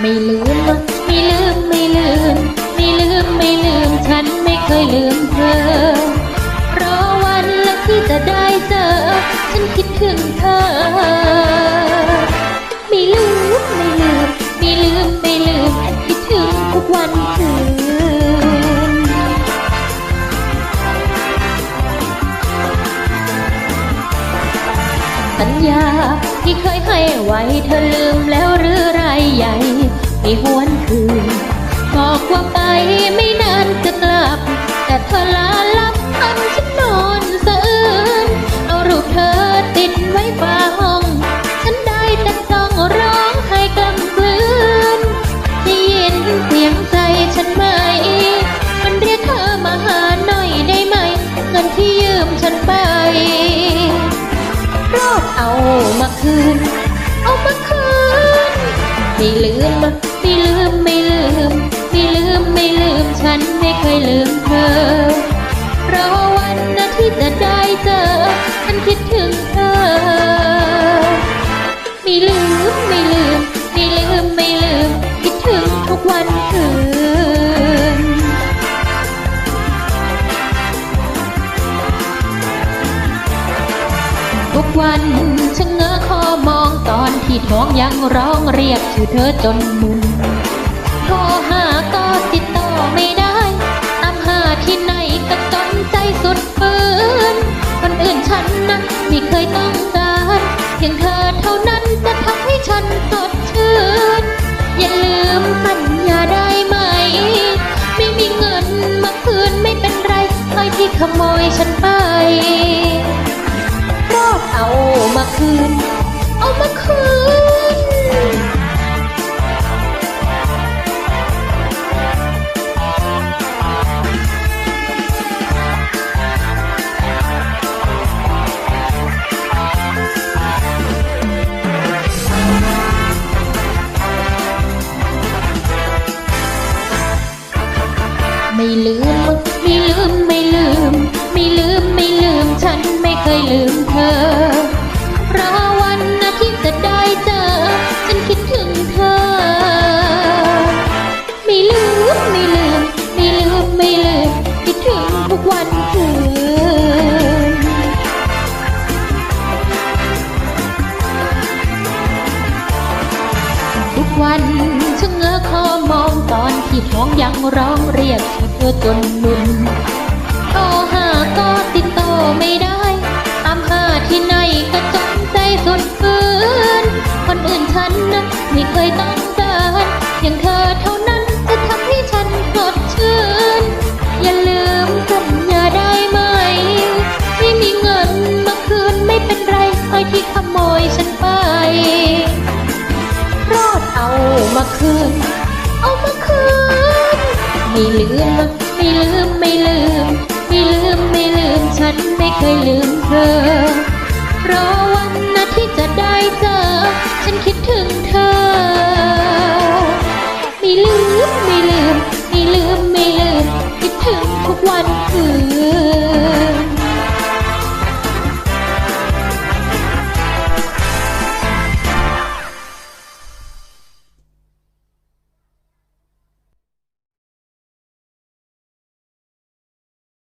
ไม่ลืมไม่ลืมไม่ลืมไม่ลืมไม่ลืมฉันไม่เคยลืมเธอรอวันและที่จะได้เจอ ฉันคิดถึงเธอ ญา ที่เคยให้ไว้เธอลืมแล้วหรือไรใหญ่ไม่หวนคืนบอกว่าไปไม่นานจะกลับ แต่เธอลาลับทำฉันนอนสะอื้นเอารูปเธอติดไว้ฝาห้อง ฉันได้แต่จ้องร้องไห้กลำกลืนได้ยินเสียงใจฉันไหมมันเรียกเธอมาหาหน่อยได้ไหมเงินที่ยื เอามาคืน เอามาคืน ไม่ลืม ไม่ลืม ไม่ลืม ไม่ลืม ไม่ลืม ฉันไม่เคยลืมเธอ รอวันนะที่จะได้เจอ ฉันคิดถึงเธอ ไม่ลืม ไม่ลืม วันฉันเงอคอมองตอนที่ท้องยังร้องเรียกชื่อเธอจนมึนโทรหาก็ติดต่อไม่ได้ตามหาที่ไหนก็จนใจสุดฝืนคนอื่นฉันนะไม่เคยต้องการเพียงเธอเท่านั้นจะทำให้ฉันสดชื่น อย่าลืมสัญญาได้ไหม ไม่มีเงินมาคืนไม่เป็นไรใครที่ขโมยฉันไป ไม่ลืม ไม่ลืม ไม่ลืม ไม่ลืม ไม่ลืม ฉันไม่เคยลืมเธอ เพรอวันนะที่จะได้เจอ ฉันคิดถึงเธอ ไม่ลืม ไม่ลืม ไม่ลืม ไม่ลืม คิดถึงทุกวันคืนทุกวัน ตอนที่ท้องยังร้องเรียกชื่อเธอจนมึนโทรหาก็ติดต่อไม่ได้ ตามหาที่ไหนก็จนใจสุดฝืนคนอื่นฉันนะไม่เคยต้องการเพียงเธอเท่านั้นจะทำให้ฉันสดชื่น อย่าลืมสัญญาได้ไหม ไม่มีเงินมาคืนไม่เป็นไรคอยที่ขโมยฉันไป รอดเอามาคืน เอามาคืน ไม่ลืม ไม่ลืม ไม่ลืม ไม่ลืม ไม่ลืม ฉันไม่เคยลืมเธอ รอวันนะที่จะได้เจอ ฉันคิดถึงเธอ ไม่ลืม ไม่ลืม ไม่ลืม ไม่ลืม คิดถึงทุกวันคืน